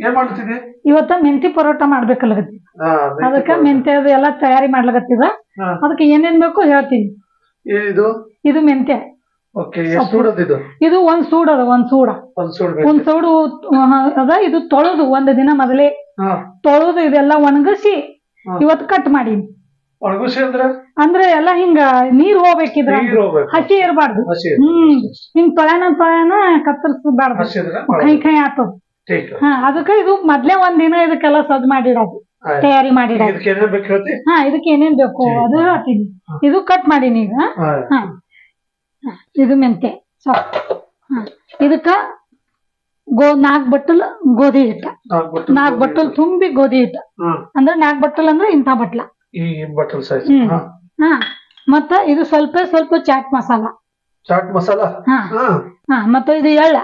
ಏನ್ ಮಾಡ್ತಿದ್ದಿ ಇವತ್ತ ಮೆಂತಿ ಪರೋಟ ಮಾಡ್ಬೇಕಲ್ಲಗತ್ತಿ ಅದಕ್ಕೆ. ಮೆಂತ್ಯದ ಎಲ್ಲ ತಯಾರಿ ಮಾಡ್ಲಕತ್ತಿದ ಹಾ. ಅದಕ್ಕೆ ಏನೇನ್ ಬೇಕು ಹೇಳ್ತೀನಿ. ಇದು? ಇದು ಮೆಂತ್ಯ. ಓಕೆ ಎಷ್ಟು ಸೂಡದಿದು ಇದು? ಒಂದ್ ಸೂಡ್ ಅದ ಒಂದ್ ಸೂಡ. ಒಂದ್ ಸೂಡ್ ಒಂದ್ ಸೂಡು ಆ, ಅದ ಇದು ತೊಳೆದು ಒಂದ್ ದಿನ ಮೊದಲೇ ಹಾ. ತೊಳೆದು ಇದೆಲ್ಲ ಒಣಗಿಸಿ ಹಾ. ಇವತ್ತು ಕಟ್ ಮಾಡೀನಿ. ಒಣಗುಸಿ ಅಂದ್ರ? ಅಂದ್ರೆ ಎಲ್ಲ ಹಿಂಗ ನೀರ್ ಹೋಗ್ಬೇಕಿದ್ರ? ನೀರ್ ಹೋಗ್ಬೇಕು. ಹಸಿ ಇರಬಾರ್ದು. ಹಸಿ ಹ್ಮ್. ಹಿಂಗ್ ತೊಳೆನ ತೊಳೆನ ಕತ್ತರಿಸಬಾರ್ದು. ಕೈ ಕೈ ಆತು. ಟೇಕ್ ಹಾ ಅದಕ್ಕ ಇದು ಮೊದ್ಲೇ ಒಂದ್ ದಿನ ಇದಕ್ಕೆಲ್ಲ ಸದ್ ಮಾಡಿಡೋದು ತಯಾರಿ ಮಾಡಿಡೋದು ಇದಕ್ಕೆ ಏನೇನ್ ಬೇಕು ಹೇಳ್ತಿ? ಹಾ ಇದಕ್ಕೆ ಏನೇನ್ ಬೇಕು? ಅದು ಹಾಕಿದ್ವಿ ಇದು ಕಟ್ ಮಾಡೀನಿ ಈಗ. ಹಾ. ಹಾ. ಹಾ, ಇದು ಮೆಂತೆ ಹಾ. ಇದಕ್ಕ ಗೋ ನಾಲ್ಕ್ ಬಟ್ಟಲ್ ಗೋಧಿ ಹಿಟ್ಟ. ನಾಲ್ಕು ಬಟ್ಟಲು ನಾಲ್ಕ್ ಬಟ್ಟಲ್ ತುಂಬಿ ಗೋಧಿ ಹಿಟ್ಟ. ಹ್ಮ್. ಅಂದ್ರೆ ನಾಲ್ಕ್ ಬಟ್ಟಲ್ ಅಂದ್ರೆ ಇಂಥ ಬಟ್ಲ. ಈ ಬಟಲ್ ಸೈಜ್ ಹ್ಮ್. ಹಾ. ಮತ್ತ ಇದು ಸ್ವಲ್ಪ ಸ್ವಲ್ಪ ಚಾಟ್ ಮಸಾಲ. ಚಾಟ್ ಮಸಾಲ? ಹಾ. ಹಾ. ಹಾ ಮತ್ತೆ ಇದು ಎಳ್ಳ.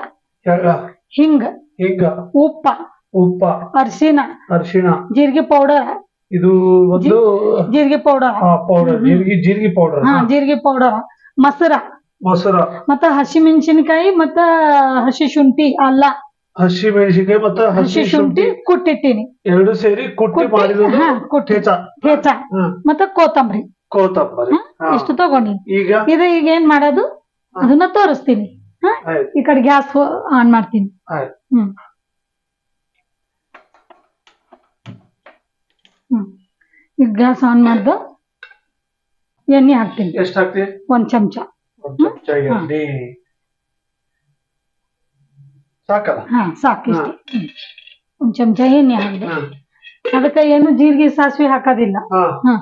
ಎಳ್ಳ. ಹಿಂಗ. ಹಿಂಗ. ಉಪ್ಪ. ಉಪ್ಪ. ಅರಿಶಿನ. ಅರಿಶಿಣ ಜೀರಿಗೆ ಪೌಡರ್. ಇದು ಒಂದು ಜೀರಿಗೆ ಪೌಡರ್. ಪೌಡರ್. ಜೀರಿಗೆ ಜೀರಿಗೆ ಪೌಡರ್. ಹಾ. ಜೀರಿಗೆ ಪೌಡರ್. ಮೊಸರ. ಮೊಸರ. ಮತ್ತ ಹಸಿ ಮೆಣಸಿನಕಾಯಿ ಮತ್ತ ಹಸಿ ಶುಂಠಿ ಅಲ್ಲ. ಹಸಿ ಮೆಣಸಿನಕಾಯಿ ಮತ್ತೆ ಹಸಿ ಶುಂಠಿ ಕುಟ್ಟಿಟ್ಟಿನಿ. ಎರಡು ಸೇರಿ ಕುಟ್ಟಿ ಮಾಡಿರೋದು ಹಾ, ಕುಟ್ಟಿ. ಹೆಚ್ಚ. ಹ್ಮ್ ಮತ್ತ ಕೋತಂಬರಿ ಕೋತಂಬರಿ ಹಾ. ಇಷ್ಟು ತಗೊಂಡಿನಿ. ಈಗ? ಇದು ಈಗ ಏನ್ ಮಾಡೋದು? ಅದನ್ನ ತೋರಿಸ್ತೀನಿ. ಹಾ? ಆಯ್ತು. ಈ ಕಡೆ ಗ್ಯಾಸ್ ಆನ್ ಮಾಡ್ತೀನಿ. ಆಯ್ತು. ಹ್ಮ್. ಹ್ಮ್. ಈಗ ಗ್ಯಾಸ್ ಆನ್ ಮಾಡ್ದು. ಎಣ್ಣೆ ಹಾಕ್ತೀನಿ. ಎಷ್ಟ್ ಹಾಕ್ತಿ? ಒಂದ್ ಚಮಚ. ಒಂದ್ ಚಮಚ ಎಣ್ಣೆ. ಸಾಕಲ್ಲ? ಹಾ ಸಾಕು ಇಷ್ಟೇ. ಒಂದ್ ಚಮಚ ಎಣ್ಣೆ ಹಾಕಿದೆ. ಹಾ. ಅದಕ್ಕೆ ಏನು ಜೀರಿಗೆ ಸಾಸಿವೆ ಹಾಕೋದಿಲ್ಲ. ಹಾ. ಹಾ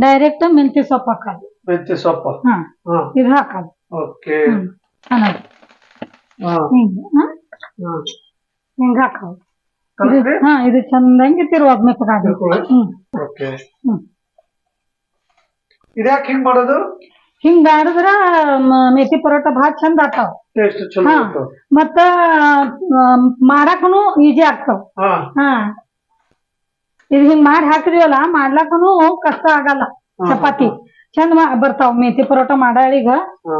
ಡೈರೆಕ್ಟ್ ಮೆಂತ್ಯ ಸೊಪ್ಪು ಹಾಕೋದು. ಮೆಂತೆ ಸೊಪ್ಪು? ಹಾ. ಹಾ. ಇದು ಹಾಕೋದು. ಓಕೆ. ಹ್ಮ್ ಅನ್ನೋದು ಹಾ. ಹಿಂಗೆ ಹಾ. ಹಾ. ಹಿಂಗ್ ಹಾಕೋದು? ಹಾ ಇದು ಚಂದಂಗೆ ತಿರುವಾಗ ಮೆತ್ತಗಾಗಬೇಕು. ಹ್ಮ್. ಓಕೆ. ಹ್ಮ್. ಇದ್ಯಾಕ್ ಹಿಂಗ್ ಮಾಡೋದು? ಹಿಂಗ್ ಮಾಡಿದ್ರ ಮೇಥಿ ಪರೋಟ ಭಾಳ ಚಂದ ಆಗ್ತಾವ. ಟೇಸ್ಟ್ ಚಲೋ ಹಾ. ಮತ್ತ ಮಾಡಾಕನು ಈಜಿ ಆಗ್ತಾವ. ಹಾ. ಹಾ. ಇದು ಹಿಂಗ್ ಮಾಡಿ ಹಾಕಿದೀವಲ್ಲ ಮಾಡ್ಲಾಕನು ಕಷ್ಟ ಆಗಲ್ಲ ಚಪಾತಿ. ಚಂದ ಬರ್ತಾವ ಮೇತಿ ಪರೋಟ ಮಾಡಾಳಿಗ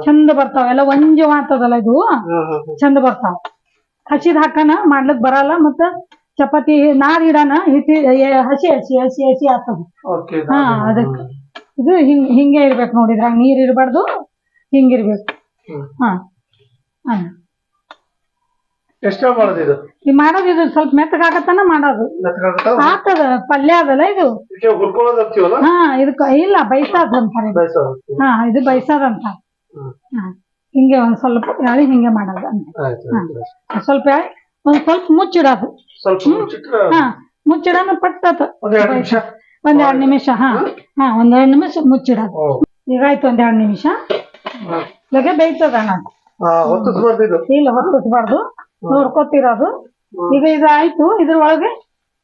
ಚಂದ ಬರ್ತಾವ. ಎಲ್ಲ ಒಂಜ ಮಾತದಲ್ಲ ಇದು. ಚಂದ ಬರ್ತಾವ. ಹಸಿದ್ ಹಾಕನ ಮಾಡ್ಲಕ್ ಬರಲ್ಲ ಮತ್ತ ಚಪಾತಿ ನಾರ್ ಇಡಾನ ಹಿಟ್ಟಿ ಹಸಿ ಹಸಿ ಹಸಿ ಹಸಿ ಆಗ್ತದ. ಹಾ ಅದಕ್ಕೆ ಇದು ಹಿಂಗ್ ಹಿಂಗೆ ಇರ್ಬೇಕು ನೋಡಿ ಇದ್ರಾಗ ನೀರ್ ಇರಬಾರ್ದು ಹಿಂಗಿರ್ಬೇಕು. ಹಾ. ಹಾ ಎಷ್ಟ ಮಾಡೋದು ಇದು? ಈ ಮಾಡೋದು ಇದು ಸ್ವಲ್ಪ ಮೆತ್ತಗಾಗತ್ತನ ಮಾಡೋದು. ಆತದ ಪಲ್ಯ ಅದಲ್ಲ ಇದು. ಇದಕ್ಕೆ ಹುರ್ಕೊಳ್ಳೋದು ಅಂತೀವಲ್ಲ? ಹಾ ಇದಕ್ಕ ಇಲ್ಲ ಬೈಸಾದ್ ಅಂತಾರೆ ಇದು. ಹಾ ಇದು ಬೈಸಾದ್ ಅಂತ ಹ್ಮ್. ಹಾ ಹಿಂಗೆ ಒಂದ್ ಸ್ವಲ್ಪ ಎಳಿ ಹಿಂಗೆ ಮಾಡೋದು ಅಂತ. ಆಯ್ತು ಆಯ್ತು. ಸ್ವಲ್ಪ ಒಂದ್ ಸ್ವಲ್ಪ ಮುಚ್ಚಿಡೋದು. ಸ್ವಲ್ಪ ಮುಚ್ಚಿಟ್ರೆ? ಹಾ ಮುಚ್ಚಿಡೋನು ಪಟ್ಟತ ಒಂದ್ ಎರಡು ನಿಮಿಷ. ಒಂದ್ ಎರಡ್ ನಿಮಿಷ ಹಾ. ಹಾ ಒಂದ್ ಎರಡ್ ನಿಮಿಷ ಮುಚ್ಚಿಡೋದು. ಈಗಾಯ್ತು ಈಗ ಆಯ್ತು ಒಂದ್ ಎರಡ್ ನಿಮಿಷ. ಲಗೆ ಬೇಯ್ತದ ಅಣ್ಣ. ಹೊತ್ತಿಸ್ಬಾರ್ದು ಇದು ಇಲ್ಲ ಹೊತ್ತಿಸ್ಬಾರ್ದು ನೋಡ್ಕೊತಿರೋದು ಈಗ ಇದಾಯ್ತು ಆಯ್ತು ಇದ್ರೊಳಗೆ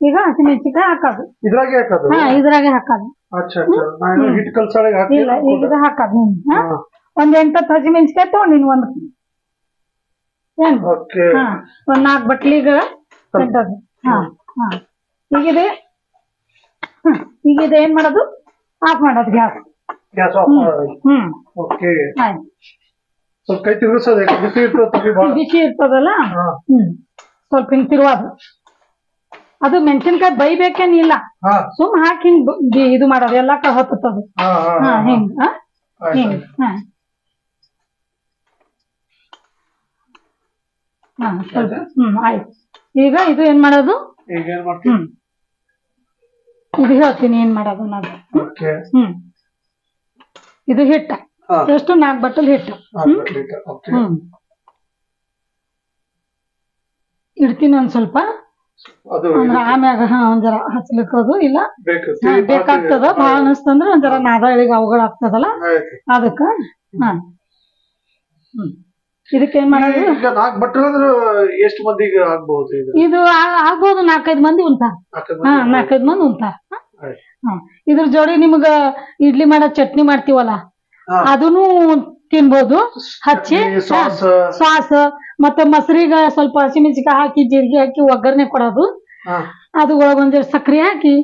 ಈಗ ಹಸಿಮೆಣಸಿಕಾಯಿ ಹಾಕೋದು. ಇದ್ರಾಗೆ ಹಾಕೋದು? ಹಾ ಇದ್ರಾಗೆ ಹಾಕೋದು. ಅಚ್ಚಾ ನಾನು ಹಿಟ್ ಕಲ್ಸೊಳಗೆ ಹಾಕಿ ಇಲ್ಲ ಈಗ ಹಾಕೋದು ನೀನು. ಒಂದ್ ಎಂಟತ್ತು ಹಸಿಮೆಣಸಿಕಾಯಿ ತಗೊಂಡಿನಿ ಒಂದ್ ಏನ್? ಓಕೆ. ಹಾ ಒಂದ್ ನಾಲ್ಕು ಬಟ್ಲಿಗ ಕಟ್ಟೋದು. ಹಾ ಹಾ. ಈಗಿದೆ ಈಗ ಈಗಿದೆ ಏನ್ ಮಾಡೋದು? ಆಫ್ ಮಾಡೋದು ಗ್ಯಾಸ್. ಗ್ಯಾಸ್ ಆಫ್ ಮಾಡೋದು. ಹ್ಮ್. ಓಕೆ. ಆಯ್ತು. ಸ್ವಲ್ಪ ಕೈ ತಿರುಗಿಸೋದೆ ಬಿಸಿ ಇರ್ತದೆ ಭಾಳ ಬಿಸಿ ಇರ್ತದಲ್ಲ? ಹಾ. ಹ್ಮ್. ಸ್ವಲ್ಪ ಹಿಂಗ್ ತಿರುವಾದು. ಅದು ಮೆಣಸಿನ್ಕಾಯಿ ಬೈಬೇಕೇನಿಲ್ಲ. ಹಾ. ಸುಮ್ ಹಾಕಿ ಹಿಂಗ್ ಬ- ಬಿ- ಇದು ಮಾಡೋದು ಎಲ್ಲಾ ಕಡೆ ಹಾ ಹಾ ಹಾ ಹಾ. ಹಿಂಗ್ ಹಾ? ಆಯ್ತು, ಹಿಂಗ್ ಆಯ್ತು. ಹಾ. ಹಾ ಸ್ವಲ್ಪ ಹ್ಮ್ ಆಯ್ತು. ಈಗ ಇದು ಏನ್ ಮಾಡೋದು? ಈಗ ಏನ್ ಮಾಡ್ತೀವಿ? ಹ್ಮ್. ಇದು ಹೇಳ್ತೀನಿ ಏನ್ ಮಾಡೋದು ನಾನು ಓಕೆ. ಹ್ಮ್. ಇದು ಹಿಟ್ಟ. ಎಷ್ಟು ನಾಲ್ಕು ಬಟ್ಟಲ್ ಹಿಟ್ಟು. ಹ್ಮ್? ಇಡ್ತೀನಿ ಒಂದ್ ಸ್ವಲ್ಪ. ಅದು ಅಂದ್ರ ಆಮ್ಯಾಗ ಹಾ ಹಚ್ಲಿಕ್ಕೋದು ಹಚ್ಲಿಕ್ಕದು ಇಲ್ಲ? ಬೇಕಾಗ್ತದ. ಭಾಳ ಅನಸ್ತಂದ್ರ ಒಂದರ ನಾದ ನಾದಾಳಿಗೆ ಅವುಗಳ ಆಗ್ತದಲ್ಲ ಅದಕ್ಕ ಹಾ. ಹ್ಮ್. ಇದಕ್ಕೆ ಏನ್ ಮಾಡೋದು? ಈಗ ನಾಲ್ಕು ಬಟ್ಟಲು ಅಂದ್ರೆ ಎಷ್ಟು ಮಂದಿಗೆ ಆಗ್ಬಹುದು ಇದು ಆಗ್ಬೋದು ನಾಲ್ಕೈದು ಮಂದಿ ಉಂಟ. ಹಾ ನಾಲ್ಕೈದು ಮಂದಿ ಉಂಟ. ಇದ್ರ ಜೋಡಿ ನಿಮ್ಗ ಇಡ್ಲಿ ಮಾಡೋ ಚಟ್ನಿ ಮಾಡ್ತೀವಲ್ಲ. ಅದನ್ನು ತಿನ್ಬಹುದು ಹಚ್ಚಿ ಸಾಸ್. ಮತ್ತೆ ಮೊಸರಿಗ ಸ್ವಲ್ಪ ಹಸಿಮೆಣಸಿಕಾಯಿ ಹಾಕಿ ಜೀರಿಗೆ ಹಾಕಿ ಒಗ್ಗರಣೆ ಕೊಡೋದು. ಅದು ಒಳಗ್ ಒಂದ್ ಸಕ್ರೆ ಹಾಕಿ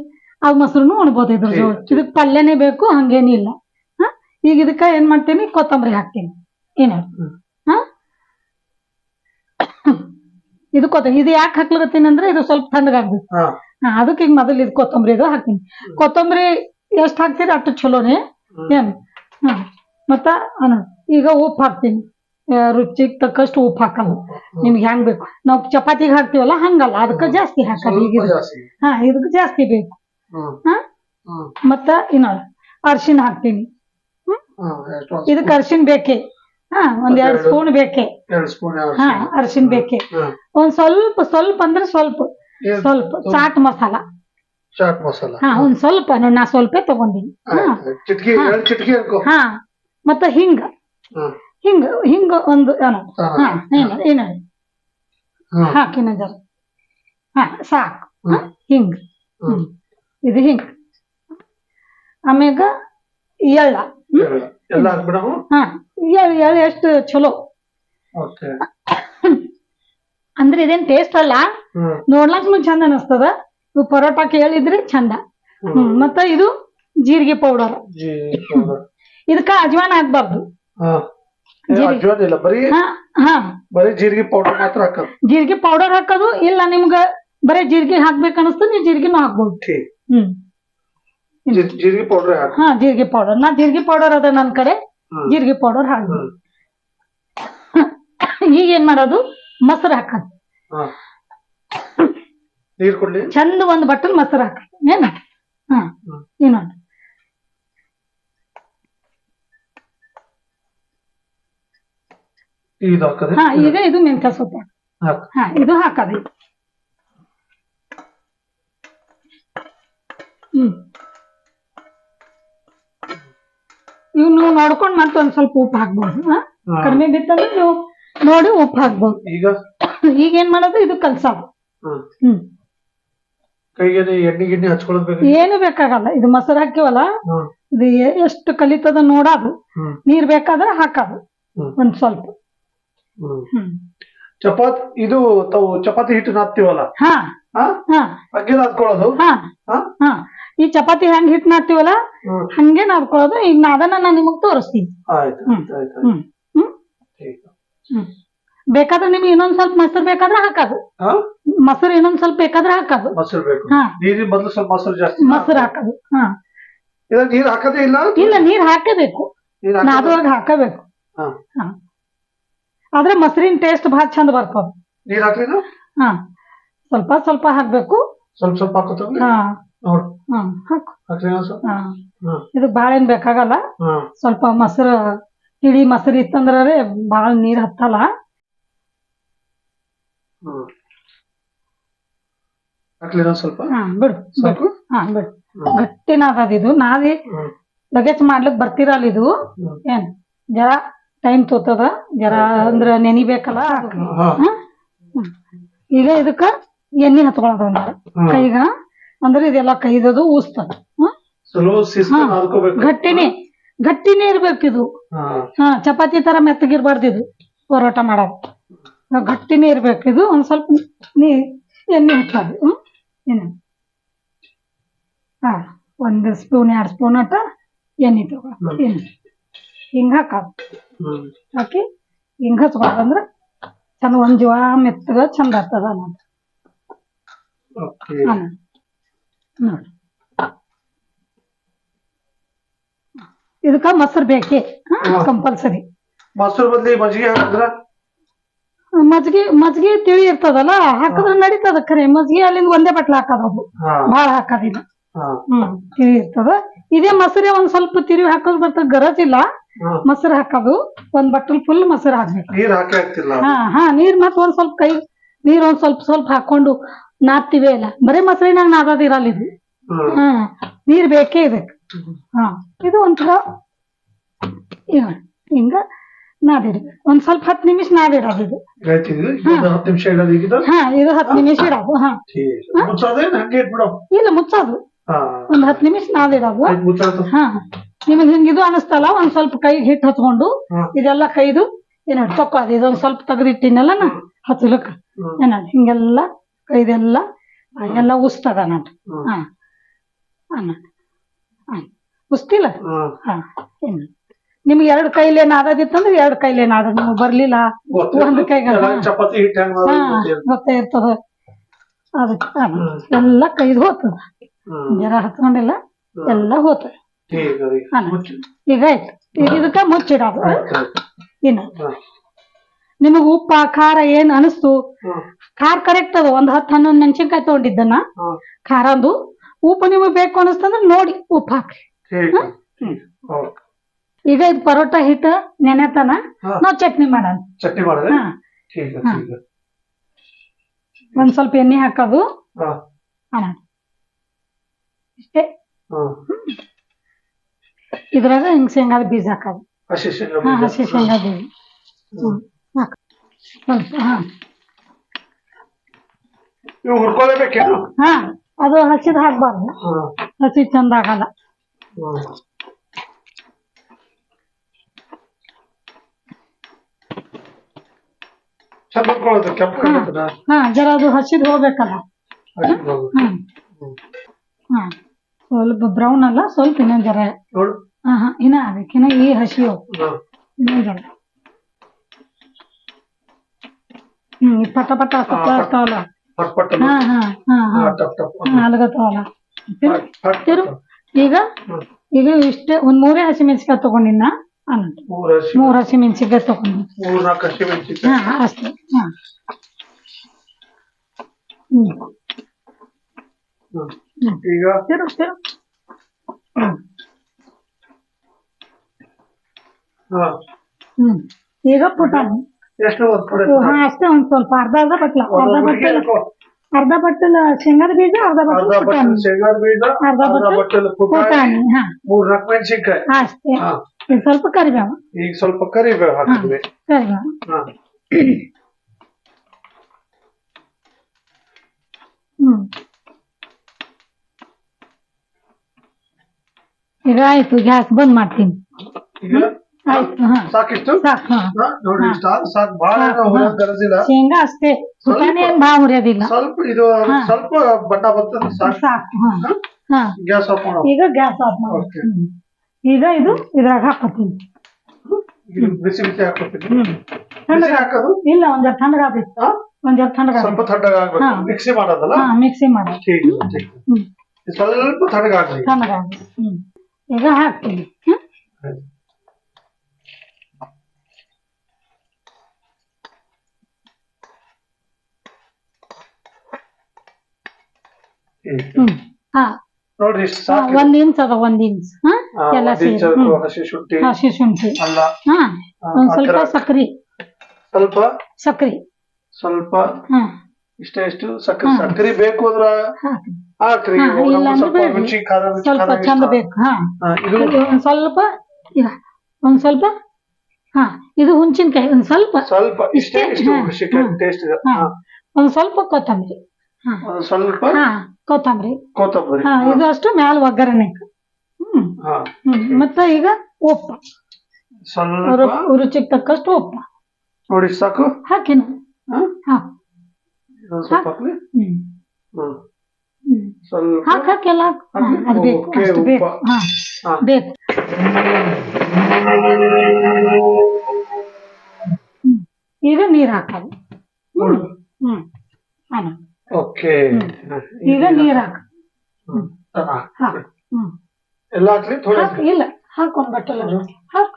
ಆ ಮೊಸರುನು ಉಣ್ಬೋದು ಇದ್ರ ಇದಕ್ ಪಲ್ಯನೇ ಬೇಕು ಹಂಗೇನಿಲ್ಲ ಹಾ? ಈಗ ಇದಕ್ಕ ಏನ್ ಮಾಡ್ತೀನಿ? ಕೊತ್ತಂಬರಿ ಹಾಕ್ತೀನಿ. ಏನ. ಹಾ? ಇದು ಕೊತ್ತ ಇದು ಯಾಕೆ ಹಾಕ್ಲಕತ್ತೀನಿ ಅಂದ್ರೆ ಇದು ಸ್ವಲ್ಪ ತಣ್ಣಗಾಗ್ಬೇಕು ಹಾ. ಅದಕ್ಕೆ ಈಗ ಮೊದಲು ಇದು ಕೊತ್ತಂಬರಿ ಇದು ಹಾಕ್ತೀನಿ. ಕೊತ್ತಂಬರಿ ಎಷ್ಟು ಹಾಕ್ತೀರಿ? ಅಷ್ಟು ಚಲೋನೆ. ಏನು? ಹಾ ಮತ್ತ ಅನ್ನ ಈಗ ಉಪ್ಪು ಹಾಕ್ತೀನಿ. ರುಚಿಗೆ ತಕ್ಕಷ್ಟು ಉಪ್ಪು ಹಾಕಲ್ಲ. ನಿಮ್ಗೆ ಹೆಂಗ್ ಬೇಕು? ನಾವು ಚಪಾತಿಗೆ ಹಾಕ್ತೀವಲ್ಲ ಹಂಗಲ್ಲ. ಅದಕ್ಕೆ ಜಾಸ್ತಿ ಹಾಕಲ್ಲ. ಈಗ ಹಾ ಇದಕ್ಕೆ ಜಾಸ್ತಿ ಬೇಕು. ಹಾ? ಮತ್ತ ಇನ್ನ ಅರ್ಶಿನ ಹಾಕ್ತೀನಿ. ಇದಕ್ಕೆ ಅರ್ಶಿನ ಬೇಕೆ? ಹಾ ಒಂದ್ ಎರಡ್ ಸ್ಪೂನ್ ಬೇಕೆ? ಹಾ ಅರ್ಶಿನ ಬೇಕೆ. ಒಂದ್ ಸ್ವಲ್ಪ ಸ್ವಲ್ಪ ಅಂದ್ರೆ ಸ್ವಲ್ಪ. ಸ್ವಲ್ಪ ಚಾಟ್ ಮಸಾಲ. ಚಾಟ್ ಮಸಾಲ ಹಾ ಒಂದ್ ಸ್ವಲ್ಪ ನೋಡಿ ನಾ ಸ್ವಲ್ಪ ತಗೊಂಡಿನಿ. ಚಿಟಕಿ. ಎರಡು ಚಿಟ್ಕಿ ಹಾಕೋ ಹಾ. ಮತ್ತ ಹಿಂಗ. ಹಿಂಗ ಹಿಂಗ ಒಂದು ಏನೋ ಹಾ. ಏನು ಏನು ಹಾಕಿನ ಜರ. ಹಾ ಸಾಕು. ಹಿಂಗ. ಇದು ಹಿಂಗ. ಆಮ್ಯಾಗ ಎಳ್ಳ. ಎಲ್ಲ ಹಾಕ್ಬಿಡವು ಹಾ ಎಳ್ಳು ಎಳ್ಳು ಎಷ್ಟು ಚಲೋ. ಅಂದ್ರೆ ಇದೇನ್ ಟೇಸ್ಟ್ ಅಲ್ಲ? ನೋಡ್ಲಾಕ್ನು ಚಂದ ಅನಸ್ತದ. ಇವು ಪರೋಟಾ ಕೇಳಿದ್ರೆ ಚಂದ. ಹ್ಮ್. ಮತ್ತ ಇದು ಜೀರಿಗೆ ಪೌಡರ್. ಇದಕ್ಕ ಅಜ್ವಾನ ಹಾಕ್ಬಾರ್ದು. ಬರೀ ಜೀರಿಗೆ ಪೌಡರ್ ಮಾತ್ರ ಹಾಕೋದು. ಜೀರಿಗೆ ಪೌಡರ್ ಹಾಕೋದು ಇಲ್ಲ ನಿಮ್ಗ ಬರೀ ಜೀರಿಗೆ ಹಾಕ್ಬೇಕು ಅನಿಸ್ತು ನೀವು ಜೀರಿಗೆನೂ ಹಾಕ್ಬೋದು. ಹ್ಮ್. ಜೀರಿಗೆ ಪೌಡರ್ ಹಾ ಜೀರಿಗೆ ಪೌಡರ್. ನಾ ಜೀರಿಗೆ ಪೌಡರ್ ಅದ ನನ್ ಕಡೆ. ಜೀರಿಗೆ ಪೌಡರ್ ಹಾಕ್ಬೋದು. ಈಗ ಏನ್ ಮಾಡೋದು? ಮೊಸರು ಹಾಕೋದು. ನೀರ್ ಕೊಡ್ಲಿ? ಚಂದ ಒಂದ್ ಬಟ್ಟಲ್ ಮೊಸರು ಹಾಕೋದು ಏನ ಹಾ. ಇನ್ನೊಂದು ಇದು ಹಾಕದೆ ಹಾ ಈಗ ಇದು ಮೆಂತ್ಯ ಸೊಪ್ಪು. ಹಾಕ್. ಹಾ ಇದು ಹಾಕದೆ ಹ್ಮ್. ಇವ್ ನೀವು ನೋಡ್ಕೊಂಡ್ ಮತ್ತೆ ಒಂದ್ ಸ್ವಲ್ಪ ಉಪ್ಪು ಹಾಕ್ಬೋದು. ಹಾ? ಹಾ. ಕಡಿಮೆ ಬಿತ್ತಂದ್ರೆ ನೀವು ನೋಡಿ ಉಪ್ಪು ಹಾಕ್ಬೋದು. ಈಗ? ಈಗ ಏನ್ ಮಾಡೋದು? ಇದು ಕಲ್ಸೋದು. ಹ್ಮ್ ಹ್ಮ್. ಕೈಗೆ ಎಣ್ಣೆ ಗಿಣ್ಣೆ ಹಚ್ಕೊಳದ್ ಬೇಕು ಏನು ಬೇಕಾಗಲ್ಲ. ಇದು ಮೊಸರು ಹಾಕಿವಲ್ಲ ಹ್ಮ್. ಇದು ಎ- ಎಷ್ಟು ಕಲಿತದ ನೋಡೋದು. ಹ್ಮ್. ನೀರ್ ಬೇಕಾದ್ರೆ ಹಾಕೋದು. ಹ್ಮ್. ಒಂದ್ ಸ್ವಲ್ಪ. ಹ್ಮ್. ಹ್ಮ್. ಚಪಾತಿ ಇದು ತಾವು ಚಪಾತಿ ಹಿಟ್ಟು ನಾದ್ತೀವಲ್ಲ? ಹಾ. ಹಾ? ಹಾ. ಹಾ. ಹಾ? ಹಾ. ಈ ಚಪಾತಿ ಹೆಂಗ್ ಹಿಟ್ ನಾದ್ತೀವಲ್ಲ? ಹ್ಮ್. ಹಂಗೆ ನಾದ್ಕೊಳ್ಳೋದು. ಈಗ ನಾದನ್ನ ನಾನು ನಿಮಗ್ ತೋರಿಸ್ತೀನಿ. ಆಯ್ತು ಹ್ಮ್. ಆಯ್ತು ಆಯ್ತು. ಹ್ಮ್. ಹ್ಮ್. ಹ್ಮ್. ಬೇಕಾದ್ರೆ ನಿಮ್ಗೆ ಇನ್ನೊಂದ್ ಸ್ವಲ್ಪ ಮೊಸರು ಬೇಕಾದ್ರೆ ಹಾಕೋದು. ಹಾ? ಮೊಸರು ಇನ್ನೊಂದ್ ಸ್ವಲ್ಪ ಬೇಕಾದ್ರೆ ಹಾಕೋದು. ಮೊಸರು ಬೇಕು. ಹಾ. ನೀರಿನ ಬದಲು ಸ್ವಲ್ಪ ಮೊಸರು ಜಾಸ್ತಿ. ಮೊಸರು ಹಾಕೋದು. ಹಾ. ಇಲ್ಲ ನೀರ್ ಹಾಕದೇ ಇಲ್ಲ ಇಲ್ಲ ನೀರ್ ಹಾಕಬೇಕು. ನೀರ್ ಹಾಕದೇ- ನಾದ್ರೊಳಗೆ ಹಾಕಬೇಕು. ಹಾ. ಹಾ. ಆದ್ರೆ ಮೊಸರಿನ ಟೇಸ್ಟ್ ಬಹಳ ಚಂದ ಬರ್ತದ. ನೀರ್ ಹಾಕ್ಲಿಲ್ಲ ಹಾ. ಸ್ವಲ್ಪ ಸ್ವಲ್ಪ ಹಾಕ್ಬೇಕು. ಸ್ವಲ್ಪ ಸ್ವಲ್ಪ ಹಾಕೋತೀವಿ ಹಾ. ನೋಡು. ಹಾ ಹಾಕು. ಹಾಕ್ಲಿಲ್ಲ ಸ್ವಲ್ಪ? ಹಾ. ಹಾ. ಇದು ಬಾಳ ಏನ್ ಬೇಕಾಗಲ್ಲ. ಹಾ. ಸ್ವಲ್ಪ ಮೊಸರು ತಿಳಿ ಮೊಸರು ಇತ್ತಂದ್ರೆ ಬಾಳ ನೀರ್ ಹತ್ತಲ್ಲ. ಹಾಕ್ಲಿಲ್ಲ ಸ್ವಲ್ಪ? ಹಾ ಬಿಡು ಬಿಡು. ಹಾ ಬಿಡು. ಹ್ಮ್. ಗಟ್ಟಿ ಇದು. ನಾದಿ ಹ್ಮ್. ಲಗೇಜ್ ಮಾಡ್ಲಿಕ್ ಬರ್ತಿರಲ್ಲ ಇದು. ಹ್ಮ್. ಏನ್ ಜರ ಟೈಮ್ ತೋತದ? ಜರ ಅಂದ್ರ ನೆನಿಬೇಕಲ್ಲ? ಅದಕ್ಕೆ. ಹಾ. ಹಾ? ಹ್ಮ್. ಈಗ ಇದಕ್ಕ ಎಣ್ಣೆ ಹತ್ಕೊಳದ ಹ್ಮ್. ಕೈಗ. ಅಂದ್ರೆ ಇದೆಲ್ಲ ಕೈದದು ಊಸ್ತದ ಹ್ಮ್? ಸ್ವಲ್ಪ ಶಿಸ್ತು ಹಾ. ಗಟ್ಟಿನೇ ಗಟ್ಟಿನೇ ಇರ್ಬೇಕು ಇದು ಹಾ. ಹಾ ಚಪಾತಿ ತರ ಮೆತ್ತಗಿರ್ಬಾರ್ದು ಇದು ಪರೋಟ ಮಾಡೋದು. ನಾವ್ ಗಟ್ಟಿನೇ ಇರ್ಬೇಕು. ಇದು ಒಂದ್ ಸ್ವಲ್ಪ ನೀ ಎಣ್ಣೆ ಹಾಕಿ ಹ್ಮ್? ಏನು ಹಾ ಒಂದ್ ಸ್ಪೂನ್ ಎರಡು ಸ್ಪೂನ್ ಅಟ್ಟ ಎಣ್ಣೆ ತಗೋ. ಎಣ್ಣೆ. ಹಿಂಗ ಹಾಕೋದು ಹಾಕಿ ಹಿಂಗ ಅಂದ್ರೆ ಚಂದ ಒಂದ್ ಜೀವ ಮೆತ್ತಗ ಚಂದ ಆಗ್ತದ ಅನ್ನೋದು. ನೋಡಿ. ಇದಕ್ಕ ಮೊಸರು ಬೇಕೇ. ಕಂಪಲ್ಸರಿ. ಮೊಸರು ಬದ್ಲಿ ಮಜ್ಜಿಗೆ ಹಾಕಿದ್ರ ಮಜ್ಗಿ ಮಜ್ಗಿ ತಿಳಿ ಇರ್ತದಲ್ಲ ಹಾಕಿದ್ರೆ ನಡೀತದ ಖರೆ ಮಜ್ಗಿ ಅಲ್ಲಿಂದ ಒಂದೇ ಬಟ್ಲ ಹಾಕೋದು ಹಾ. ಹಾಕೋದಿಲ್ಲ ಹಾ. ಹ್ಮ್ ತಿಳಿ ಇರ್ತದ. ಇದೇ ಮೊಸರೇ ಒಂದ್ ಸ್ವಲ್ಪ ತಿರುವಿ ಹಾಕೋದ್ ಬರ್ತದ ಗರಜ್ ಇಲ್ಲ. ಹಾ. ಮೊಸರು ಹಾಕೋದು. ಒಂದ್ ಬಟ್ಟಲ್ ಫುಲ್ ಮೊಸರು ಹಾಕ್ಬೇಕು. ನೀರ್ ಹಾಕಿ ಹಾಕ್ತಿಲ್ಲ ಹಾ ಹಾ ನೀರ್ ಮತ್ ಒಂದ್ ಸ್ವಲ್ಪ ಕೈ ನೀರ್ ಒಂದ್ ಸ್ವಲ್ಪ ಸ್ವಲ್ಪ ಹಾಕೊಂಡು ನಾದ್ತಿವೇ ಇಲ್ಲ ಬರೀ ಮೊಸರಿನಾಗ ನಾದೋದಿರಲ್ಲ ಇದು. ಹ್ಮ್ ಹಾ ನೀರ್ ಬೇಕೇ ಇದಕ್. ಹಾ ಇದು ಒಂಥರ ಈಗ ಹಿಂಗ ನಾದಿಡ್ಬೇಕು ಒಂದ್ ಸ್ವಲ್ಪ ಹತ್ತು ನಿಮಿಷ ನಾದಿಡೋದು ಇದು? ಒಂದು ಹತ್ತು ನಿಮಿಷ ಇಡೋದು ಈಗ? ಹಾ ಇದು ಹತ್ತು ನಿಮಿಷ ಇಡೋದು. ಹಾ. ಮುಚ್ಚೋದೇನ್ ಹಂಗೆ ಇಟ್ಬಿಡೋ. ಇಲ್ಲ ಮುಚ್ಚೋದು. ಒಂದ್ ಹತ್ತು ನಿಮಿಷ ನಾದಿಡೋದು ಹ. ನಿಮಗ್ ಹಿಂಗ ಇದು ಅನಿಸ್ತಲ್ಲ ಒಂದ್ ಸ್ವಲ್ಪ ಕೈಗೆ ಹಿಟ್ಟು ಹಚ್ಕೊಂಡು ಹಾ. ಇದೆಲ್ಲ ಕೈದು ಏನ ತಕ್ಕೋದು ಇದೊಂದ್ ಸ್ವಲ್ಪ ತೆಗೆದಿಟ್ಟಿನಲ್ಲ ನಾ ಹಚ್ಚಲಕ್ಕ ಏನಾ ಹಿಂಗೆಲ್ಲ ಕೈದೆಲ್ಲ ಎಲ್ಲ ಉಸ್ತದ ಹ್ಮ್. ಹಾ. ಅನ್ನ ಉಸ್ತಿಲ್ಲ? ಹಾ. ಏನು? ನಿಮ್ಗೆ ಎರಡು ಕೈಲೇ ನಾದದಿತ್ತಂದ್ರೆ ಎರಡು ಕೈಲೇ ನಾದ ನೀವು ಬರ್ಲಿಲ್ಲ. ಒಂದು ಕೈಗೆ. ಚಪಾತಿ ಹಿಟ್ಟು ಗೊತ್ತೇ ಇರ್ತದ. ಅದಕ್ಕೆ ಎಲ್ಲ ಕೈದು ಹೋತದ ಹ್ಮ್. ಜರ ಹತ್ಕೊಂಡಿಲ್ಲ ಎಲ್ಲ ಹೋತ. ಈಗ ಆಯ್ತು. ಈಗ ಇದಕ್ಕ ಮುಚ್ಚಿಡೋದು. ಇನ್ನ. ನಿಮಗ. ಉಪ್ಪ ಖಾರ ಏನ್ ಅನಿಸ್ತು? ಖಾರ ಕರೆಕ್ಟ್ ಅದು. ಒಂದ್ ಹತ್ತು ಹನ್ನೊಂದು ಮೆಣಸಿನ್ಕಾಯಿ ತಗೊಂಡಿದ್ದನ್ನ. ಹ್ಮ್. ಖಾರಂದು ಉಪ್ಪು ನಿಮಗ್ ಬೇಕು ಅನಿಸ್ತಂದ್ರೆ ನೋಡಿ ಉಪ್ಪು ಹಾಕ್ರಿ. ಹೀಗೆ. ಓಕೆ. ಈಗ ಇದು ಪರೋಟ ಹಿಟ್ಟ ನೆನೆತನ ಹಾ. ನಾವ್ ಚಟ್ನಿ ಮಾಡೋಣ ಚಟ್ನಿ ಮಾಡಿದ್ರೆ ಹಾ ठीक है ಹಾ. ठीक है ಒಂದ್ ಸ್ವಲ್ಪ ಎಣ್ಣೆ ಹಾಕೋದು हाँ ಅಣ್ಣ ಇಷ್ಟೇ हाँ ಇದ್ರಾಗ ಹಿಂಗ್ ಶೇಂಗಾದ ಬೀಜ ಹಾಕೋದು ಹಸಿ ಶೇಂಗಾ ಹಾ ಬೀಜ. ಹಸಿ ಶೇಂಗಾ ಬೀಜ ಹ್ಮ್ ಹಾಕ್ ಸ್ವಲ್ಪ ಹಾ ಇವು ಹುರ್ಕೊಳ್ಳೇಬೇಕೇನು ಹಾ ಅದು ಹಸಿದ್ ಹಾಕ್ಬಾರ್ದು ಹಾ ಹಸಿ ಚಂದ ಆಗಲ್ಲ ಹಾ. ಕೆಂಪು ಹಾ ಜರ ಅದು ಹಸಿದ್ ಹೋಗ್ಬೇಕಲ್ಲ. ಹ್ಮ್. ಹಾ ಸ್ವಲ್ಪ ಬ್ರೌನ್ ಅಲ್ಲ ಸ್ವಲ್ಪ ಇನ್ನೊಂದ್ ಜರ ನೋಡು. ಹಾ ಹಾ ಇನ್ನ ಇನ್ನ ಈ ಹಸಿ ಹೋಗ್. ಹಾ. ಇನ್ನೊಂದ್ ಜರ ಹ್ಮ್ ಈ ಪಟ ಪಟ ಹಾ. ಇರ್ತಾವಲ್ಲ ಪಟ್ ಪಟ್ ಹಾ ಹಾ ಹಾ ಹಾ. ಹಾ, ಟಪ್ ಟಪ್ ಹಾ ಅಲ್ಗತ್ತಾವಲ್ಲ ಪಟ್ ಪಟ್ ತಿರು. ಈಗ ಹ್ಮ್. ಈಗ ಇಷ್ಟೇ ಒಂದ್ ಮೂರೇ ಹಸಿ ಮೆಣಸಿನ್ಕಾಯಿ ತಗೊಂಡಿನ ಮೂರು ಹಸಿ ಮೂರ್ ಹಸಿ ಮೆಣಸಿನ್ಕಾಯಿ ತಗೊಂಡಿ. ಮೂರ್ ನಾಲ್ಕು ಹಸಿ ಮೆಣಸಿನ್ಕಾಯಿ. ಹಾ ಅಷ್ಟೇ. ಹಾ. ಈಗ? ತಿರು ತಿರು ಹ್ಮ್. ಈಗ ಪುಟಾಣಿ. ಎಷ್ಟು ಹಾ ಅಷ್ಟೇ ಒಂದ್ ಸ್ವಲ್ಪ ಅರ್ಧ ಅರ್ಧ ಬಟ್ಲ. ಅರ್ಧ ಹುಡುಗಿ ಅರ್ಧ ಬಟ್ಟಲ ಶೇಂಗಾದ ಬೀಜ ಅರ್ಧ ಅರ್ಧ ಬಟ್ಟಲ ಬಟ್ಟಲು ಪುಟಾಣಿ ಶೇಂಗಾದ ಬೀಜ ಅರ್ಧ ಅರ್ಧ ಬಟ್ಟಲು ಬಟ್ಟಲು ಪುಟಾಣಿ ಪುಟಾಣಿ ಹಾ ಮೂರ್ ನಾಲ್ಕು ಮೆಣಸಿನ್ಕಾಯಿ ಅಷ್ಟೇ ಹಾ ಇದು ಸ್ವಲ್ಪ ಕರಿಬೇವು ಈಗ ಸ್ವಲ್ಪ ಕರಿಬೇವು ಹಾಕಿದ್ವಿ ಕರಿಬೇವು ಹಾ ಹ್ಮ್ ಈಗ ಆಯ್ತು ಗ್ಯಾಸ್ ಬಂದ್ ಮಾಡ್ತೀನಿ ಈಗ ಆಯ್ತು ಹಾ ಸಾಕಿಷ್ಟು? ನೋಡಿ ಸಾಕು ಬಹಳ ಹುರಿಯೋದ್ ಕರೆಸಿಲ್ಲ ಶೇಂಗಾ ಅಷ್ಟೇ. ಸುತಾನೆ ಬಾ ಹುರಿಯೋದಿಲ್ಲ. ಸ್ವಲ್ಪ ಇದು ಸ್ವಲ್ಪ ಬಟ್ಟ ಬರ್ತದೆ ಸಾಕು. ಗ್ಯಾಸ್ ಆಫ್ ಮಾಡೋ ಈಗ ಗ್ಯಾಸ್ ಆಫ್ ಮಾಡೋ ಈಗ ಇದು ಇದ್ರಾಗ ಹಾಕೋತೀನಿ ಬಿಸಿ ಬಿಸಿ ಹಾಕೋತೀನಿ ಬಿಸಿ ಹಾಕೋದು? ಇಲ್ಲ ಒಂದ್ ತಣ್ಣಗ ಆಗ್ಬೇಕು ಒಂದ್ ತಣ್ಣಗ ಸ್ವಲ್ಪ ತಣ್ಣಗ ಆಗ್ಬೇಕು ಮಿಕ್ಸಿ ಮಾಡೋದಲ್ಲ? ಮಿಕ್ಸಿ ಮಾಡೋದು. ಸ್ವಲ್ಪ ತಣ್ಣಗ ಆಗ್ಬೇಕು ತಣ್ಣಗ ಈಗ ಹಾಕ್ತೀನಿ. ಹ್ಮ್. ಹ್ಮ್. ಹ್ಮ್ ಹಾ. ನೋಡ್ರಿ ಇಷ್ಟು ಹಾ, ಸಾಕು. ಒಂದ್ ಇಂಚ್ ಅದ ಒಂದ್ ಇಂಚ್. ಹಾ ಎಲ್ಲ ಒಂದ್ ಸೇರಿ. ಇಂಚ್ ಹ್ಮ್. ಹಸಿ ಶುಂಠಿ ಹಸಿ ಶುಂಠಿ. ಅಲ್ಲ ಹಾ ಒಂದ್ ಸ್ವಲ್ಪ. ಸಕ್ರಿ. ಸ್ವಲ್ಪ? ಸಕ್ರಿ. ಸ್ವಲ್ಪ? ಹಾ. ಇಷ್ಟೇ ಇಷ್ಟು? ಸಕ್ಕರೆ ಹಾ. ಸಕ್ಕರೆ ಬೇಕು ಅಂದ್ರ? ಹಾಕ್ರಿ. ಹಾಕ್ರಿ ಹಾ, ನಮ್ಗೆ ಅಂದ್ರೆ ಸ್ವಲ್ಪ ಬೇಡ್ರಿ. ರುಚಿ ಖಾರ ರುಚಿ ಸ್ವಲ್ಪ ಖಾರ ಚಂದ. ಬೇಕು. ಹಾ. ಹಾ, ಇದು ಇದು ಒಂದ್ ಸ್ವಲ್ಪ ಒಂದ್ ಸ್ವಲ್ಪ ಹಾ ಇದು ಹುಂಚಿನಕಾಯಿ ಒಂದ್ ಸ್ವಲ್ಪ. ಸ್ವಲ್ಪ ಇಷ್ಟೇ ಇಷ್ಟೇ? ಇಷ್ಟು ಹಾ, ಹಾ. ಟೇಸ್ಟ್ ಇದೆ. ಹಾ. ಹಾ. ಒಂದ್ ಸ್ವಲ್ಪ ಕೊತ್ತಂಬರಿ. ಹಾ. ಒಂದು ಸ್ವಲ್ಪ? ಹಾ. ಕೊತ್ತಂಬರಿ. ಕೊತ್ತಂಬರಿ. ಹಾ ಇದು ಅಷ್ಟು ಮ್ಯಾಲ ಒಗ್ಗರಣೆ. ಹ್ಮ್. ಹಾ ಹ್ಮ್ ಮತ್ತೆ ಈಗ ಉಪ್ಪು. ಸ್ವಲ್ಪ ರು- ರುಚಿಗೆ ತಕ್ಕಷ್ಟು ಉಪ್ಪು. ನೋಡಿ ಇಷ್ಟ್ ಸಾಕು. ಹಾಕಿನ. ಹಾ? ಹಾ. ಇನ್ನೊಂದ್ ಸ್ವಲ್ಪ ಹಾಕ್ಲಿ. ಹ್ಮ್. ಹ್ಮ್. ಹ್ಮ್. ಸ್ವಲ್ಪ ಹಾಕ್ ಹಾಕೆಲ್ಲ ಹಾ ಹಾಕ್ಲಿ? ಅದು ಬೇಕು ಓಕೆ, ಅಷ್ಟು ಬೇಕು. ಉಪ್ಪ. ಹಾ ಹಾ. ಬೇಕು. ಹ್ಮ್. ಈಗ ನೀರ್ ಹಾಕೋದು. ಹ್ಮ್. ಹ್ಮ್. ಅಣ್ಣ ಓಕೆ. ಈಗ ನೀರ್ ಹಾಕ. ಎಲ್ಲ ಹಾಕ್ಲಿ ಥೋಡೆ ಹಾಕ್ ಇಲ್ಲ. ಬಟ್ಟಲ ಹಾಕ್.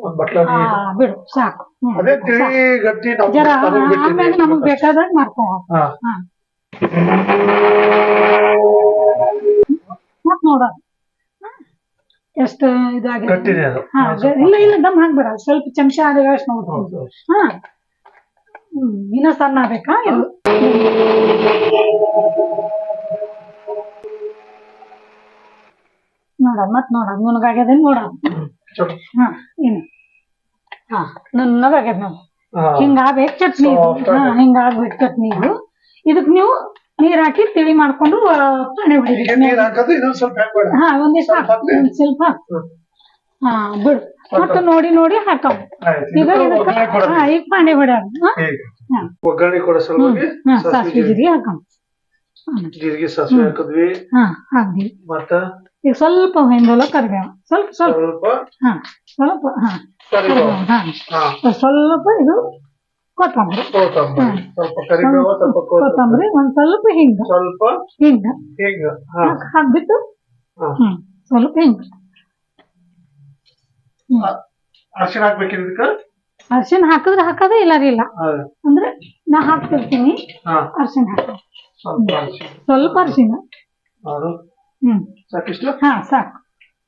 ಒಂದ್ ಬಟ್ಲ ಹಾ ಬಿಡು ಸಾಕು. ಅದೇ ತಿಳಿ ಗಟ್ಟಿ ಜರ. ಆಮೇಲೆ ನಮಗ್ ಬೇಕಾದಾಗ ಮಾಡ್ಕೋ ಮತ್ ನೋಡ. ಎಷ್ಟು ಇದಾಗಿದೆ? ಇಲ್ಲ ಇಲ್ಲ ದಮ್ ಹಾಕ್ಬೇಡ. ಸ್ವಲ್ಪ ಚಮಚ ಆದಾಗ ಅಷ್ಟು ನೋಡ್ತೀನಿ. ಹಾ. ಹ್ಮ್ ಇನ್ನ ಸಣ್ಣ ಬೇಕಾ ಇದು ನೋಡ ಮತ್ ನೋಡ ನುಣಗಾಗ್ಯದ ನೋಡ. ಹಾ ಇನ್ನು. ಹಾ. ನುಣ್ಣಗಾಗ್ಯದ ನೋಡಿ. ಹಾ. ಹಿಂಗ ಆಗ್ಬೇಕು ಚಟ್ನಿ ಹಾ ಆಗಿ. ಹಿಂಗ ಆಗ್ಬೇಕು ಚಟ್ನಿ ಇದು. ಇದಕ್ ನೀವು ನೀರ್ ಹಾಕಿ ತಿಳಿ ಮಾಡ್ಕೊಂಡು ಪಾಣಿ ಹಾಕ್ಬೇಡ. ಹಾ ಒಂದಿಷ್ಟು ಸ್ವಲ್ಪ. ಹಾ ಬಿಡು. ಮತ್ತೆ ನೋಡಿ ನೋಡಿ ಹಾಕವ್. ಈಗ ಇದಕ್ಕೆ. ಹಾ ಈಗ ಪಾಂಡೆ ಹಾ? ಒಗ್ಗರಣೆ ಕೊಡೋ ಸಲುವಾಗಿ ಸಾಸಿವೆ ಜೀರಿಗೆ. ಹಾಕಮ್ ಜೀರಿಗೆ ಸಾಸಿವೆ ಹಾಕಿದ್ವಿ. ಹಾ ಹಾಕ್ದಿ ಮತ್ತ? ಈಗ ಸ್ವಲ್ಪ ಹಿಂದೆಲ್ಲ ಕರಿಬೇವು. ಸ್ವಲ್ಪ ಸ್ವಲ್ಪ. ಸ್ವಲ್ಪ? ಹಾ ಸ್ವಲ್ಪ ಹಾ. ಹಾ ಸ್ವಲ್ಪ ಇದು ಕೊತ್ತಂಬರಿ. ಕೊತ್ತಂಬರಿ. ಒಂದ್ ಸ್ವಲ್ಪ ಹಿಂಗ. ಸ್ವಲ್ಪ ಹಿಂಗ. ಹಾಕ್ಬಿಟ್ಟು ಸ್ವಲ್ಪ ಹಿಂಗ. ಅರ್ಶಿನ ಹಾಕ್ಬೇಕಿಲ್ಲ ಅರ್ಶಿನ ಹಾಕಿದ್ರೆ ಹಾಕೋದೇ ರೀ ಇಲ್ಲ. ಅಂದ್ರೆ ನಾ ಹಾಕ್ತಿರ್ತೀನಿ. ಹಾ. ಅರ್ಶಿಣ ಹಾಕ. ಸ್ವಲ್ಪ ಅರ್ಶಿನ ಹ್ಮ್. ಸಾಕಿಷ್ಟು ಹಾ ಸಾಕು.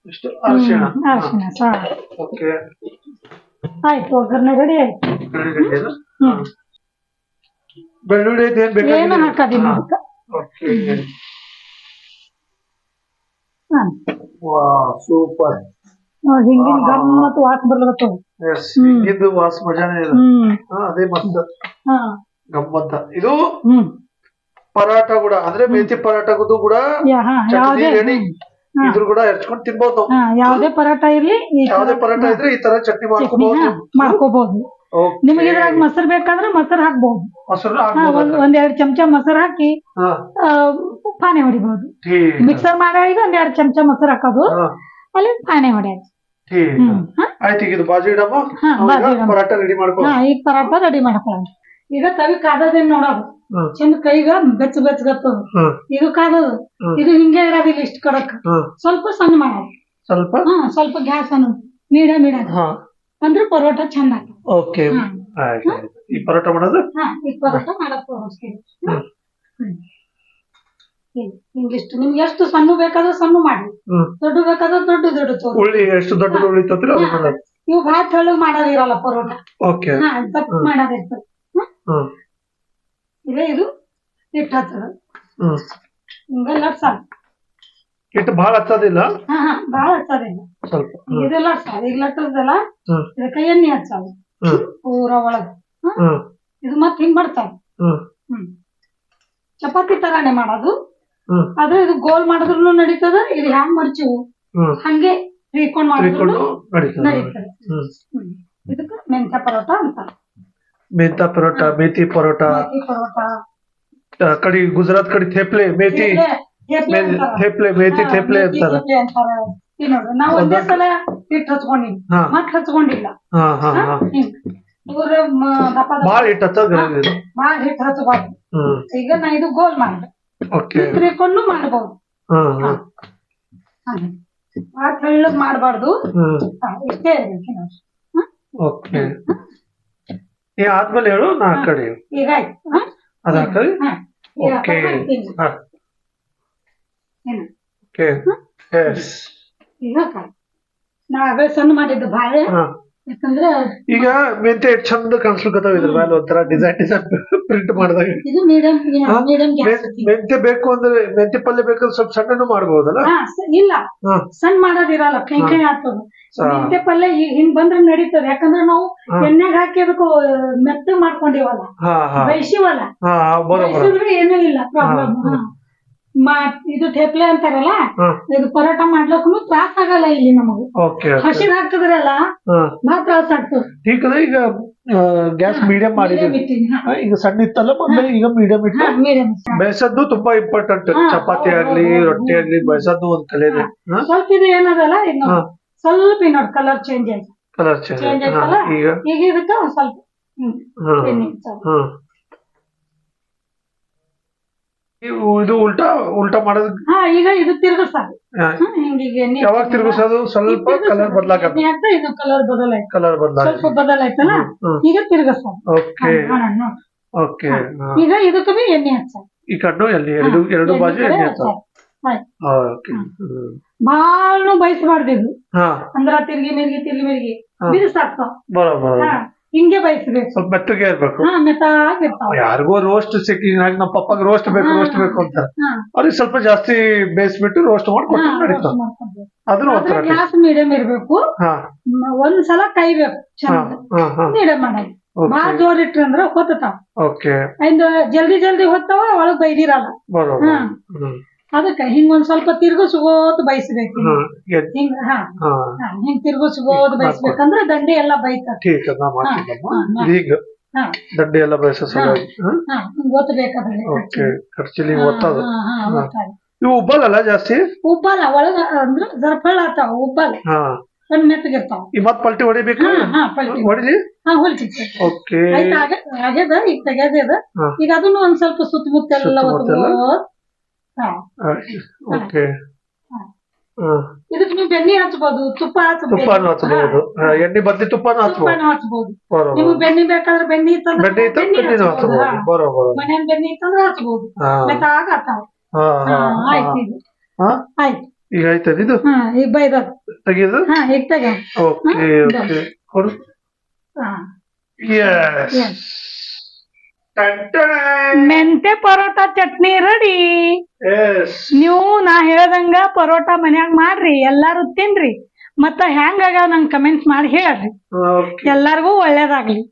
ಇಷ್ಟು ಅರ್ಶಿನ ಅರ್ಶಿಣ ಸಾಕು. ಓಕೆ. ಆಯ್ತು ಒಗ್ಗರಣೆ ರೆಡಿ ಆಯ್ತು. ಹ್ಮ್. ಬೆಳ್ಳುಳ್ಳಿ ಏನ್ ಏನು ಬೇಕಾಗಿಲ್ಲ ಹಾಕೋದಿಲ್ಲ ಅದಕ್ಕೆ ಓಕೆ ಹಾ ವಾ ಸೂಪರ್. ಹಿಂಗಿನ ಗಮ್ಮತ್ ವಾಸ ಬರ್ಲತ್ತ ಇದು ವಾಸ್ ಮಜಾನೇ ಇದೆ ಅದೇ ಮಸ್ತ್. ಗಮ್ಮತ್ತ ಇದು ಪರಾಟ ಕೂಡ ಅಂದ್ರೆ ಮೇಥಿ ಪರಾಟಗದು ಕೂಡ ರೆಡಿ. ಇದ್ರ ಕೂಡ ಹೆಚ್ಕೊಂಡು ಹಾ ಯಾವ್ದೇ ಪರಾಟ ಇರ್ಲಿ ಯಾವ್ದೇ ಪರಾಟ ಇದ್ರೆ ಈ ತರ ಚಟ್ನಿ ಮಾಡ್ಕೋಬಹುದು ಮಾಡ್ಕೋಬಹುದು ನಿಮಗೆ ಇದ್ರಾಗ ಮೊಸರು ಬೇಕಾದ್ರೆ ಮೊಸರು ಹಾಕ್ಬಹುದು ಮೊಸರು ಹಾ, ಹಾಕ್ಬೋದು ಒಂದ್ ಒಂದ್ ಎರಡ್ ಚಮಚ ಮೊಸರು ಹಾಕಿ ಆ, ಪಾನೆ ಹೊಡಿಬಹುದು ಮಿಕ್ಸರ್ ಮಿಕ್ಸರ್ ಈಗ ಒಂದ್ ಎರಡ್ ಚಮಚ ಮೊಸರು ಹಾಕೋದು. ಅಲ್ಲಿ ಪಾನೆ ಹೊಡ್ಯಾಕ. ಆಯ್ತು ಈಗ ಇದು ಬಾಜು ಇಡಮ್ಮ? ಹಾ, ನಾವ್ ಬಾಜು ಈಗ ಇಡಮ್ಮ. ಪರಾಟ ರೆಡಿ ಮಾಡ್ಕೊ. ಹಾ ಈಗ ಪರಾಟ ರೆಡಿ ಮಾಡ್ಕೊಳ್ಳೋಣ ಈಗ ತವಿ ಕಾದದೇನ್ ನೋಡೋದು ಹ್ಮ್ ಚಂದ ಕೈಗ ಬೆಚ್ಚ ಬೆಚ್ಚಗತ್ತದ. ಹ್ಮ್ ಇದು ಕಾದದು. ಇದು ಹಿಂಗೆ ಇರೋದಿಲ್ಲ ಇಷ್ಟ ಕಡಕ್. ಸ್ವಲ್ಪ ಸಣ್ಣ ಮಾಡೋದು. ಸ್ವಲ್ಪ? ಹಾ ಸ್ವಲ್ಪ ಗ್ಯಾಸ್ ಅನ್ನು ಮೀಡ ಮೀಡ ಹಾ. ಅಂದ್ರೆ ಪರೋಟ ಚಂದ ಆಗ್ತದೆ. ಓಕೆ. ಹಾ. ಆಯ್ತು ಆಯ್ತು. ಈ ಪರೋಟ ಮಾಡೋದು? ಹಾ ಈಗ ಪರೋಟ ಮಾಡಕ್ ಹ್ಮ್. ಹಿಂಗಿಷ್ಟು ನಿಮ್ಗೆ ಎಷ್ಟು ಸಣ್ಣ ಬೇಕಾದ್ರೆ ಸಣ್ಣ ಮಾಡಿ. ದೊಡ್ಡ ಬೇಕಾದ್ರೆ ದೊಡ್ಡ ದೊಡ್ಡ ಉಳ್ಳಿ ಎಷ್ಟು ದೊಡ್ಡ ಉಳ್ಳಿ ತತ್ರಿ ಮಾಡೋದು ಇವು ಭಾಳ ತೆಳ್ಳಗ್ ಮಾಡೋದಿರಲ್ಲ ಪರೋಟ. ಓಕೆ. ದಪ್ಪ ಮಾಡೋದಿರ್ತದೆ ಹ್ಮ್. ಹ್ಮ್ ಇದು ಹಿಟ್ಟು ಹತ್ತದ ಹ್ಮ್. ಹಿಂಗೆಲ್ಲ ಸಾಕು ಹಿಟ್ಟು ಬಹಳ ಹಚ್ಚೋದಿಲ್ಲ? ಹಾ ಹಾ ಭಾಳ ಹಚ್ಚೋದಿಲ್ಲ. ಸ್ವಲ್ಪ. ಇದೆಲ್ಲ ಸಾಕು ಈಗ ಲಟ್ಟದಲ್ಲ ಇದಕ್ಕೆ ಎಣ್ಣೆ ಹಚ್ಚೋದು ಹ್ಮ್. ಪೂರ ಒಳಗ. ಇದು ಮತ್ತೆ ಹಿಂಗ್ ಹ್ಮ್. ಚಪಾತಿ ತರಾನೇ ಮಾಡೋದು. ಆದ್ರೆ ಇದು ಗೋಲ್ ಮಾಡಿದ್ರು ನಡೀತದ ಇದು ಹ್ಯಾಂಗ್ ಮಡ್ಚಿವು ಹಂಗೆ ತ್ರಿಕೋಣ ಮಾಡಿದ್ರು ನಡೀತದೆ. ಇದಕ್ಕೆ ಮೆಂತ್ಯ ಪರೋಟ ಅಂತ. ಮೆಂತ ಪರೋಟ. ಮೇಥಿ ಪರೋಟ. ಕಡೆ ಗುಜರಾತ್ ಕಡಿ ಥೇಪ್ಲೆ ಮೇಥಿ ಥೇಪ್ಲೆ- ಮೇಥಿ ಥೇಪ್ಲೆ ಅಂತಾರ. ನಾವು ಒಂದೇ ಸಲ ಹಿಟ್ಟು ಹಚ್ಕೊಂಡಿವಿ ಮತ್ ಹಚ್ಕೊಂಡಿಲ್ಲ. ಭಾಳ ಹಿಟ್ಟು ಹಚ್ಚೋದು ಭಾಳ ಹಿಟ್ಟು ಹಚ್ಚಬಾರ್ದು ಈಗ ನಾ ಇದು ಗೋಲ್ ಮಾಡಿದೆ. ತ್ರಿಕೊಂಡು ಮಾಡಬಹುದು ತೆಳ್ಳಗ್ ಮಾಡಬಾರ್ದು. ಇಷ್ಟೇ ಇರ್ಬೇಕು? ಓಕೆ. ಆದ್ಮೇಲೆ ಹೇಳು ನಾ ಆ ಕಡೆ ಈಗ ಆಯ್ತು? ಅದ. ಓಕೆ? ಓಕೆ. ಎಸ್ ಈಗ. ನಾ ಸಣ್ಣ ಮಾಡಿದ್ದು ಬಾಳೆ. ಈಗ ಮೆಂತೆ ಎಷ್ಟು ಚಂದ ಕಾಣಿಸ್ಲಿಕ್ಕತ್ತಾವ ಇದ್ರ ಮೇಲೆ ಒಂಥರ ಡಿಸೈನ್ ಡಿಸೈನ್ ಪ್ರಿಂಟ್ ಮಾಡಿದಾಗ. ಮೆಂತೆ ಬೇಕು ಅಂದ್ರೆ ಮೆಂತೆ ಪಲ್ಯ ಬೇಕಂದ್ರೆ ಸ್ವಲ್ಪ ಸಣ್ಣನು ಮಾಡಬಹುದಲ್ಲ ಇಲ್ಲ. ಸಣ್ಣ ಮಾಡೋದಿರಲ್ಲ ಕೈ ಕೈ ಆಗ್ತದ. ಮೆಂತೆ ಪಲ್ಯ ಹಿಂಗ್ ಬಂದ್ರೆ ನಡೀತದೆ. ಯಾಕಂದ್ರೆ ನಾವು. ಎಣ್ಣೆಗ್ ಹಾಕಿ ಅದಕ್ಕೆ ಮೆತ್ತ ಮಾಡ್ಕೊಂಡಿವಲ್ಲ. ಬಯಸಿವಲ್ಲ. ಏನೂ ಇಲ್ಲ ಪ್ರಾಬ್ಲಮ್ ಇದು ಥೇಪ್ಲೆ ಅಂತಾರಲ್ಲ? ಹಾ. ಇದು ಪರೋಟ ಮಾಡ್ಲಕ್ಕೂ ತ್ರಾಸ ಆಗಲ್ಲ ಇಲ್ಲಿ ನಮಗೆ. ಓಕೆ ಹಸಿದ್ ಹಾಕಿದ್ರಲ್ಲ ತ್ರಾಸ ಆಗ್ತದೆ. ಈಗ ಈಗ ಗ್ಯಾಸ್ ಮೀಡಿಯಂ ಮಾಡಿದೀವಿ ಹಾ. ಈಗ ಸಣ್ಣ ಇತ್ತಲ್ಲ ಮೊದಲು ಈಗ ಮೀಡಿಯಂ ಇಟ್ಟು. ಬೇಸದ್ದು ತುಂಬಾ ಇಂಪಾರ್ಟೆಂಟ್ ಹಾ, ಚಪಾತಿ ಆಗ್ಲಿ ಹೌದು, ರೊಟ್ಟಿ. ಆಗ್ಲಿ ಬೇಸದ್ದು ಒಂದ್ ಕಲೆನೆ. ಇದೆ ಸ್ವಲ್ಪ ಇದು ಏನದಲ್ಲ. ಸ್ವಲ್ಪ ನೋಡಿ ಕಲರ್ ಚೇಂಜ್ ಆಯ್ತು. ಕಲರ್ ಚೇಂಜ್ ಆಯ್ತಲ್ಲ? ಈಗ? ಈಗ ಇದಕ್ಕ ಒಂದ್ ಸ್ವಲ್ಪ ಹ್ಮ್ ಹಾ ಎಣ್ಣೆ ಹಚ್ಚೋದು. ಹಾ ಇವು ಇದು ಉಲ್ಟಾ ಉಲ್ಟಾ ಮಾಡೋದು ಹಾ ಈಗ ಇದು ತಿರ್ಗಿಸ್ತಾರೆ. ಹಾ, ಹಿಂಗೀಗ ಯಾವಾಗ ತಿರುಗಿಸೋದು? ಸ್ವಲ್ಪ ಕಲರ್ ಎಣ್ಣೆ ಇದು ಕಲರ್ ಬದಲಾಯ್ತು. ಕಲರ್ ಬದಲಾಯ್ತು ಸ್ವಲ್ಪ ಬದಲಾಯ್ತಲ್ಲ? ಈಗ ತಿರ್ಗಿಸ್ತಾರೆ. ಓಕೆ. ಓಕೆ ಈಗ ಇದು ಬಿ ಎಣ್ಣೆ ಹಚ್ಚಾರ ಈ ಕಣ್ಣು ಎಲ್ಲಿ ಎರಡು ಎರಡು ಬಾಜು ಎಣ್ಣೆ ಹಚ್ಚೋದು. ಭಾಳ ಬಯಸಬಾರ್ದು ಇದು. ಅಂದ್ರ ತಿರ್ಗಿ ಮಿರ್ಗಿ ತಿರ್ಗಿ ಮಿರ್ಗಿ. ಬಿರುಸಾಗ್ತಾವ ಬರೋಬರ ಹಿಂಗೆ ಬಯಸ್ಬೇಕು ಸ್ವಲ್ಪ ಮೆತ್ತಗೆ ಇರ್ಬೇಕು. ಹಾ ಯಾರಿಗೋ ರೋಸ್ಟ್ ಸಿಕ್ಕಿ ಹಾಗೆ ನಮ್ಮ ಪಪ್ಪಗೆ ರೋಸ್ಟ್ ಬೇಕು ರೋಸ್ಟ್ ಬೇಕು ಅಂತ ಹಾ. ಅವ್ರಿಗೆ ಸ್ವಲ್ಪ ಜಾಸ್ತಿ ಬೇಯಿಸ್ಬಿಟ್ಟು ರೋಸ್ಟ್ ಮಾಡಿ ಕೊಟ್ಟು ನಡೀತಾವ ಅದನ್ನ ಒಂಥರ ಗ್ಯಾಸ್ ಮೀಡಿಯಂ ಇರ್ಬೇಕು. ಹಾ. ಒಂದ್ ಸಲ ಕೈಬೇಕು ಚೆನ್ನಾಗಿ. ಮೀಡಿಯಂ ಮಾಡಿ. ಬಾಳ ಜೋರ್ ಇಟ್ರಿ ಅಂದ್ರ ಹೊತ್ತಾವ ಓಕೆ ಜಲ್ದಿ ಜಲ್ದಿ ಹೊತ್ತಾವ ಒಳಗ್ ಬೈದಿರಲ್ಲ. ಬರೋಬರ ಹಾ. ಹ್ಮ್. ಅದಕ್ಕ ಹಿಂಗ್ ಒಂದ್ ಸ್ವಲ್ಪ ತಿರ್ಗಿಸ್ಕೋತ ಬಯಸ್ಬೇಕು ಹಿಂಗ್ ಹಾ ಹಿಂಗ್ ತಿರ್ಗಿಸ್ಕೋತ ಬಯಸ್ಬೇಕಂದ್ರ ದಂಡೆ ಎಲ್ಲಾ ಹಾ. ಈಗ ದಂಡೆ ಎಲ್ಲ ಬೇಯಿಸೋ ಸಲುವಾಗಿ ಒತ್ತಬೇಕಾದ್ರೆ ಓಕೆ ಖರ್ಚಿಲಿ ಹಾ. ಇವು ಉಬ್ಬಲ್ಲ ಜಾಸ್ತಿ? ಉಬ್ಬಲ್ಲ ಒಳಗ ಅಂದ್ರ ಜರಫಳ ಆತಾವ ಉಬ್ಬಲ್ಲ. ಹಾ. ಸಣ್ಣ ಮೆತ್ತಗಿರ್ತಾವ. ಈ ಮತ್ ಪಲ್ಟಿ ಹೊಡಿಬೇಕು? ಹೊಡಿಲಿ? ಓಕೆ ಆಯ್ತು ಆಗ ಆಗ್ಯದ? ಈಗ ತೆಗ್ಯದ ಹಾ. ಈಗ ಅದನ್ನು ಒಂದ್ ಸ್ವಲ್ಪ ಸುತ್ತಮುತ್ತ ಎಲ್ಲ. ಹಾ ಓಕೆ. ಇದಕ್ಕೆ ನೀವು ಬೆಣ್ಣೆ ಹಚ್ಚಬಹುದು ತುಪ್ಪ ತುಪ್ಪನೂ ಹಚ್ಬಹುದು ಹಾ. ಎಣ್ಣೆ ಬದಲಿ ತುಪ್ಪನೂ ಹಚ್ಚಬಹುದು ನಿಮ್ಗೆ ಬೆಣ್ಣೆ ಬೇಕಾದ್ರೆ ಬೆಣ್ಣೆ ಇತ್ತಂದ್ರೆ ಬೆಣ್ಣೆ ಇತ್ತು ಬೆಣ್ಣೆನೂ ಮನೆಯಲ್ಲಿ ಬರೋಬರ್ ಮನ್ಯಾಗ ಬೆಣ್ಣೆ ಇತ್ತಂದ್ರೆ ಹಚ್ಬೋದು. ಹಾ. ಮತ್ತೆ ಆಗ ಹಾ ಹಾ ಹಾ ಆಯ್ತು ಇದು. ಹಾ? ಆಯ್ತು. ಈಗ ಆಯ್ತದ ಇದು? ಹಾ ಈಗ ಬೈದ ತೆಗೆದು? ಹಾ ಈಗ ತೆಗ ಓಕೆ ಓಕೆ. ಕೊಡು. ಹಾ. ಯೆಸ್ ಮೆಂತೆ ಪರೋಟ ಚಟ್ನಿ ರೆಡಿ ನೀವು ನಾ ಹೇಳ್ದಂಗ ಪರೋಟ ಮನ್ಯಾಗ ಮಾಡ್ರಿ ಎಲ್ಲಾರು ತಿನ್ರಿ. ಮತ್ತ ಹೆಂಗ್ ಆಗ್ಯಾವ ನಂಗೆ ಕಮೆಂಟ್ಸ್ ಮಾಡಿ ಹೇಳ್ರಿ. ಎಲ್ಲಾರ್ಗೂ ಒಳ್ಳೇದಾಗ್ಲಿ.